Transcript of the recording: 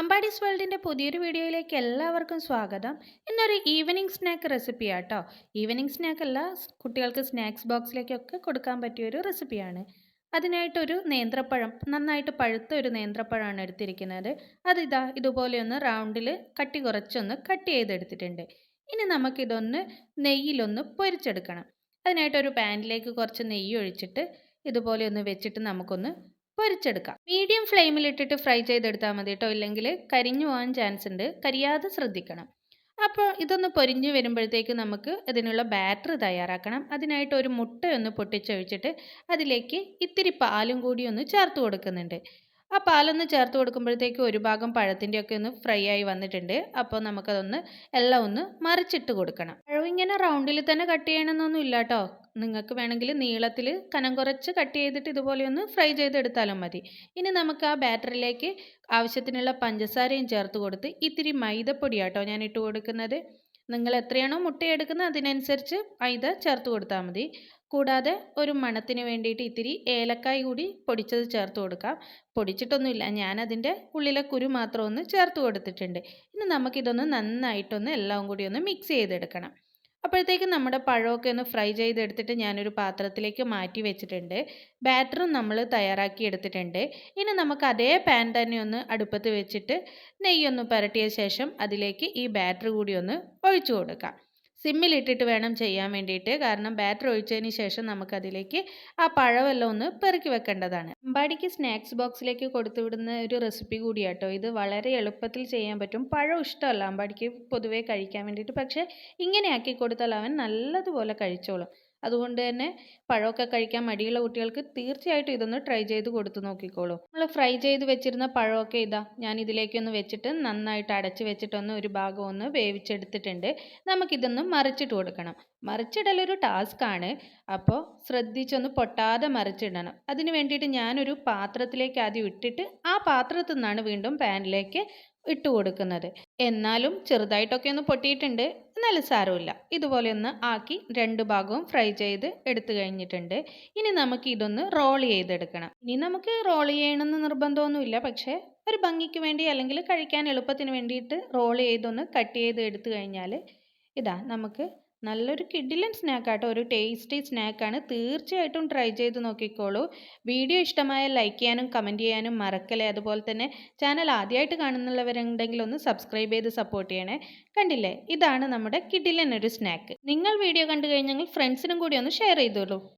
അമ്പാടീസ് വേൾഡിന്റെ പുതിയൊരു വീഡിയോയിലേക്ക് എല്ലാവർക്കും സ്വാഗതം. ഇന്നൊരു ഈവനിങ് സ്നാക്ക് റെസിപ്പി ആട്ടോ. ഈവനിങ് സ്നാക്ക് അല്ല കുട്ടികൾക്ക് സ്നാക്സ് ബോക്സിലേക്കൊക്കെ കൊടുക്കാൻ പറ്റിയൊരു റെസിപ്പിയാണ് അതിനായിട്ടൊരു നേന്ത്രപ്പഴം നന്നായിട്ട് പഴുത്ത ഒരു നേന്ത്രപ്പഴമാണ് എടുത്തിരിക്കുന്നത്. അതിതാ ഇതുപോലെയൊന്ന് റൗണ്ടിൽ കട്ടി കുറച്ചൊന്ന് കട്ട് ചെയ്തെടുത്തിട്ടുണ്ട്. ഇനി നമുക്കിതൊന്ന് നെയ്യിലൊന്ന് പൊരിച്ചെടുക്കണം. അതിനായിട്ടൊരു പാനിലേക്ക് കുറച്ച് നെയ്യ് ഒഴിച്ചിട്ട് ഇതുപോലെ ഒന്ന് വെച്ചിട്ട് നമുക്കൊന്ന് പൊരിച്ചെടുക്കാം. മീഡിയം ഫ്ലെയിമിലിട്ടിട്ട് ഫ്രൈ ചെയ്തെടുത്താൽ മതി കേട്ടോ. ഇല്ലെങ്കിൽ കരിഞ്ഞു പോകാൻ ചാൻസ് ഉണ്ട്. കരിയാതെ ശ്രദ്ധിക്കണം. അപ്പോൾ ഇതൊന്ന് പൊരിഞ്ഞു വരുമ്പോഴത്തേക്ക് നമുക്ക് ഇതിനുള്ള ബാറ്റർ തയ്യാറാക്കണം. അതിനായിട്ട് ഒരു മുട്ടയൊന്ന് പൊട്ടിച്ചൊഴിച്ചിട്ട് അതിലേക്ക് ഇത്തിരി പാലും കൂടി ഒന്ന് ചേർത്ത് കൊടുക്കുന്നുണ്ട്. ആ പാലൊന്ന് ചേർത്ത് കൊടുക്കുമ്പോഴത്തേക്ക് ഒരു ഭാഗം പഴത്തിന്റെയൊക്കെ ഒന്ന് ഫ്രൈ ആയി വന്നിട്ടുണ്ട്. അപ്പോൾ നമുക്കതൊന്ന് എല്ലാം ഒന്ന് മറിച്ചിട്ട് കൊടുക്കണം. പഴം ഇങ്ങനെ റൗണ്ടിൽ തന്നെ കട്ട് ചെയ്യണമെന്നൊന്നും ഇല്ല കേട്ടോ. നിങ്ങൾക്ക് വേണമെങ്കിൽ നീളത്തിൽ കനം കുറച്ച് കട്ട് ചെയ്തിട്ട് ഇതുപോലെ ഒന്ന് ഫ്രൈ ചെയ്തെടുത്താലും മതി. ഇനി നമുക്ക് ആ ബാറ്ററിലേക്ക് ആവശ്യത്തിനുള്ള പഞ്ചസാരയും ചേർത്ത് കൊടുത്ത് ഇത്തിരി മൈദപ്പൊടിയാട്ടോ ഞാൻ ഇട്ട് കൊടുക്കുന്നത്. നിങ്ങൾ എത്രയാണോ മുട്ടയെടുക്കുന്നത് അതിനനുസരിച്ച് മൈദ ചേർത്ത് കൊടുത്താൽ മതി. കൂടാതെ ഒരു മണത്തിന് വേണ്ടിയിട്ട് ഇത്തിരി ഏലക്കായ് കൂടി പൊടിച്ചത് ചേർത്ത് കൊടുക്കാം. പൊടിച്ചിട്ടൊന്നുമില്ല ഞാനതിന്റെ ഉള്ളിലെ കുരു മാത്രം ഒന്ന് ചേർത്ത് കൊടുത്തിട്ടുണ്ട്. ഇനി നമുക്കിതൊന്ന് നന്നായിട്ടൊന്ന് എല്ലാം കൂടി ഒന്ന് മിക്സ് ചെയ്തെടുക്കണം. അപ്പോഴത്തേക്ക് നമ്മുടെ പഴമൊക്കെ ഒന്ന് ഫ്രൈ ചെയ്തെടുത്തിട്ട് ഞാനൊരു പാത്രത്തിലേക്ക് മാറ്റി വെച്ചിട്ടുണ്ട്. ബാറ്ററും നമ്മൾ തയ്യാറാക്കി എടുത്തിട്ടുണ്ട്. ഇനി നമുക്ക് അതേ പാൻ തന്നെ ഒന്ന് അടുപ്പത്ത് വെച്ചിട്ട് നെയ്യൊന്ന് പുരട്ടിയ ശേഷം അതിലേക്ക് ഈ ബാറ്റർ കൂടി ഒന്ന് ഒഴിച്ചു കൊടുക്കാം. സിമ്മിലിട്ടിട്ട് വേണം ചെയ്യാൻ വേണ്ടിയിട്ട്. കാരണം ബാറ്റർ ഒഴിച്ചതിന് ശേഷം നമുക്കതിലേക്ക് ആ പഴമെല്ലാം ഒന്ന് പെറുക്കി വെക്കേണ്ടതാണ്. അമ്പാടിക്ക് സ്നാക്സ് ബോക്സിലേക്ക് കൊടുത്തു വിടുന്ന ഒരു റെസിപ്പി കൂടിയാട്ടോ ഇത്. വളരെ എളുപ്പത്തിൽ ചെയ്യാൻ പറ്റും. പഴം ഇഷ്ടമല്ല അമ്പാടിക്ക് പൊതുവേ കഴിക്കാൻ വേണ്ടിയിട്ട്. പക്ഷേ ഇങ്ങനെ ആക്കി കൊടുത്താൽ അവൻ നല്ലതുപോലെ കഴിച്ചോളും. അതുകൊണ്ട് തന്നെ പഴമൊക്കെ കഴിക്കാൻ മടിയുള്ള കുട്ടികൾക്ക് തീർച്ചയായിട്ടും ഇതൊന്ന് ട്രൈ ചെയ്ത് കൊടുത്തു നോക്കിക്കോളൂ. നമ്മൾ ഫ്രൈ ചെയ്ത് വെച്ചിരുന്ന പഴമൊക്കെ ഇതാ ഞാൻ ഇതിലേക്കൊന്ന് വെച്ചിട്ട് നന്നായിട്ട് അടച്ച് വെച്ചിട്ടൊന്ന് ഒരു ഭാഗം ഒന്ന് വേവിച്ചെടുത്തിട്ടുണ്ട്. നമുക്കിതൊന്ന് മറിച്ചിട്ട് കൊടുക്കണം. മറിച്ചിടലൊരു ആണ്. അപ്പോൾ ശ്രദ്ധിച്ചൊന്ന് പൊട്ടാതെ മറിച്ചിടണം. അതിന് വേണ്ടിയിട്ട് ഞാനൊരു പാത്രത്തിലേക്ക് ആദ്യം ഇട്ടിട്ട് ആ പാത്രത്തിൽ നിന്നാണ് വീണ്ടും പാനിലേക്ക് ഇട്ട് കൊടുക്കുന്നത്. എന്നാലും ചെറുതായിട്ടൊക്കെ ഒന്ന് പൊട്ടിയിട്ടുണ്ട്. എന്നാലും സാരമില്ല. ഇതുപോലെ ഒന്ന് ആക്കി രണ്ട് ഭാഗവും ഫ്രൈ ചെയ്ത് എടുത്തു കഴിഞ്ഞിട്ടുണ്ട്. ഇനി നമുക്ക് ഇതൊന്ന് റോൾ ചെയ്തെടുക്കണം. ഇനി നമുക്ക് റോൾ ചെയ്യണമെന്ന് നിർബന്ധമൊന്നുമില്ല. പക്ഷേ ഒരു ഭംഗിക്ക് വേണ്ടി അല്ലെങ്കിൽ കഴിക്കാൻ എളുപ്പത്തിന് വേണ്ടിയിട്ട് റോൾ ചെയ്തൊന്ന് കട്ട് ചെയ്ത് എടുത്തു കഴിഞ്ഞാൽ ഇതാ നമുക്ക് നല്ലൊരു കിഡിലൻ സ്നാക്കാട്ടോ ഒരു ടേസ്റ്റി സ്നാക്കാണ്. തീർച്ചയായിട്ടും ട്രൈ ചെയ്ത് നോക്കിക്കോളൂ. വീഡിയോ ഇഷ്ടമായ ലൈക്ക് ചെയ്യാനും കമന്റ് ചെയ്യാനും മറക്കല്ലേ. അതുപോലെ തന്നെ ചാനൽ ആദ്യമായിട്ട് കാണുന്നുള്ളവരുണ്ടെങ്കിൽ ഒന്ന് സബ്സ്ക്രൈബ് ചെയ്ത് സപ്പോർട്ട് ചെയ്യണേ. കണ്ടില്ലേ? ഇതാണ് നമ്മുടെ കിഡിലൻ ഒരു സ്നാക്ക്. നിങ്ങൾ വീഡിയോ കണ്ടു കഴിഞ്ഞെങ്കിൽ ഫ്രണ്ട്സിനും കൂടി ഒന്ന് ഷെയർ ചെയ്തോളൂ.